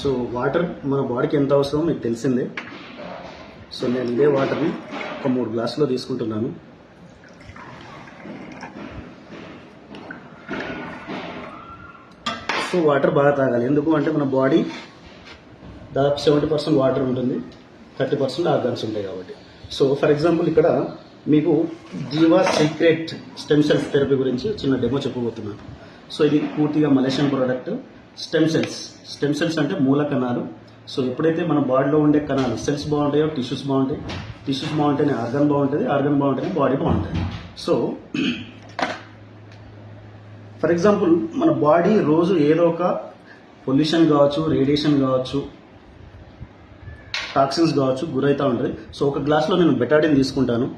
So water మన బాడీకి ఎంత అవసరమో మీకు తెలిసిందే. సో నేను ఇదే వాటర్ని ఒక మూడు గ్లాసులో తీసుకుంటున్నాను. సో వాటర్ బాగా తాగాలి. ఎందుకు అంటే మన బాడీ దాదాపు సెవెంటీ పర్సెంట్ వాటర్ ఉంటుంది థర్టీ పర్సెంట్ ఆర్గాన్స్ ఉంటాయి కాబట్టి. సో ఫర్ ఎగ్జాంపుల్ ఇక్కడ మీకు Jeeva secret stem cells therapy గురించి చిన్న డెమో చెప్పబోతున్నాను. సో ఇది పూర్తిగా Malaysian product. Stem cells. Stem cells అంటే మూల కణాలు. సో ఎప్పుడైతే మన బాడీలో ఉండే కణాలు సెల్స్ బాగుంటాయో టిష్యూస్ బాగుంటాయి. టిష్యూస్ బాగుంటేనే ఆర్గన్ బాగుంటుంది ఆర్గన్ బాగుంటేనే బాడీ బాగుంటుంది. సో ఫర్ ఎగ్జాంపుల్ మన బాడీ రోజు ఏదో ఒక పొల్యూషన్ కావచ్చు రేడియేషన్ కావచ్చు టాక్సిన్స్ కావచ్చు గురవుతూ ఉంటుంది. సో ఒక గ్లాస్లో నేను బెటాడిన్ తీసుకుంటాను.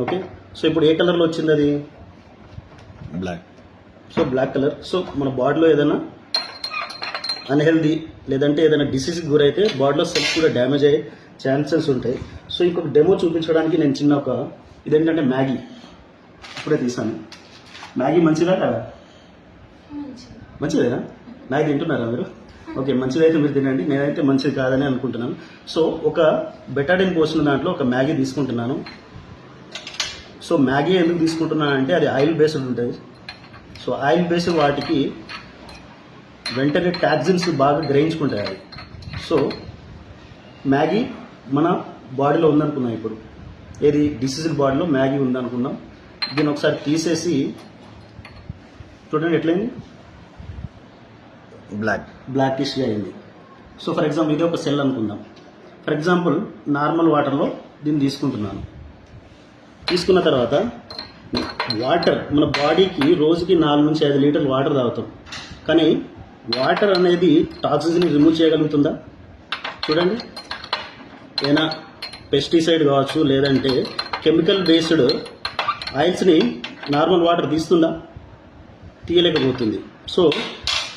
ఓకే? సో ఇప్పుడు ఏ కలర్లో వచ్చింది అది? Black. So black colour so మన బాడీలో ఏదైనా అన్హెల్దీ లేదంటే ఏదైనా డిసీజ్కి గురైతే బాడీలో సెల్స్ కూడా డ్యామేజ్ అయ్యే ఛాన్సెస్ ఉంటాయి. సో ఇంకొక డెమో చూపించడానికి నేను చిన్న ఒక ఇదేంటంటే మ్యాగీ. ఇప్పుడే తీసాను. మ్యాగీ మంచిదా కదా? మంచిదేనా? మ్యాగీ తింటున్నారా మీరు? ఓకే మంచిదైతే మీరు తినండి. నేనైతే మంచిది కాదని అనుకుంటున్నాను. సో ఒక బెటాడిన్ పోసిన దాంట్లో ఒక మ్యాగీ తీసుకుంటున్నాను. సో మ్యాగీ ఎందుకు తీసుకుంటున్నాను అంటే అది ఆయిల్ బేస్డ్ ఉంటుంది. సో ఆయిల్ బేస్డ్ వాటికి వెంటనే టాక్సిన్స్ బాగా గ్రహించుకుంటాయి అవి. సో మ్యాగీ మన బాడీలో ఉందనుకున్నాం ఇప్పుడు. ఏది డిసీజ్డ్ బాడీలో మ్యాగీ ఉందనుకున్నాం. దీన్ని ఒకసారి తీసేసి చూడండి ఎట్లయింది? బ్లాక్. బ్లాకిష్గా అయింది. సో ఫర్ ఎగ్జాంపుల్ ఇది ఒక సెల్ అనుకుందాం. ఫర్ ఎగ్జాంపుల్ నార్మల్ వాటర్లో దీన్ని తీసుకుంటున్నాను. తీసుకున్న తర్వాత వాటర్ మన బాడీకి రోజుకి నాలుగు నుంచి ఐదు లీటర్లు వాటర్ తాగుతాం. కానీ వాటర్ అనేది టాక్సిన్స్ని రిమూవ్ చేయగలుగుతుందా? చూడండి. ఏదైనా పెస్టిసైడ్ కావచ్చు లేదంటే కెమికల్ బేస్డ్ ఆయిల్స్ని నార్మల్ వాటర్ తీస్తుందా? తీయలేకపోతుంది. సో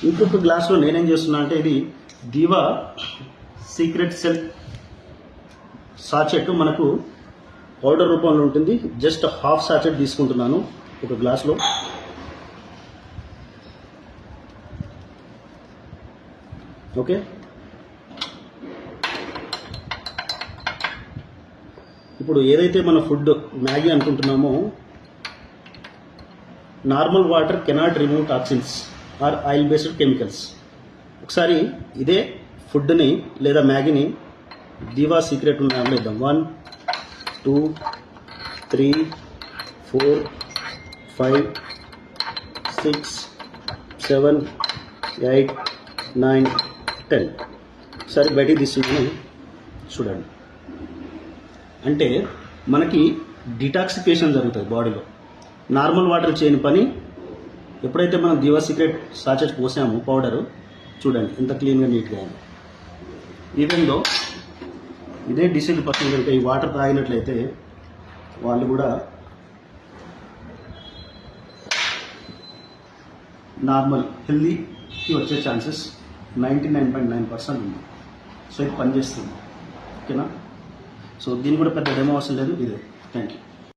ఇంకొక గ్లాస్లో నేనేం చేస్తున్నా అంటే ఇది దివా సీక్రెట్ సెల్ సాచెట్ మనకు పౌడర్ రూపంలో ఉంటుంది. జస్ట్ హాఫ్ సాచెట్ తీసుకుంటున్నాను ఒక గ్లాస్లో. ఓకే? ఇప్పుడు ఏదైతే మన ఫుడ్ మ్యాగీ అనుకుంటున్నామో normal water cannot remove toxins or oil based chemicals. ఒకసారి ఇదే ఫుడ్ని లేదా మ్యాగీని దీవా సీక్రెట్ ఉన్న దాంట్లో one two three four five six seven eight nine ten. సరే బయటికి తీసుకుని చూడండి. అంటే మనకి డిటాక్సిఫికేషన్ జరుగుతుంది బాడీలో. నార్మల్ వాటర్ చేయని పని ఎప్పుడైతే మనం దివా సీక్రెట్ సాచెట్ పోసామో పౌడరు చూడండి ఎంత క్లీన్గా నీట్గా అయింది ఇదే డిసైడ్ పర్సన్ కనుక ఈ వాటర్ తాగినట్లయితే వాళ్ళు కూడా నార్మల్ హెల్దీకి వచ్చే chances ninety nine point nine percent ఉంది. సో ఇది పనిచేస్తుంది. ఓకేనా? సో దీనికి కూడా పెద్ద డెమో అవసరం లేదు. ఇదే. Thank you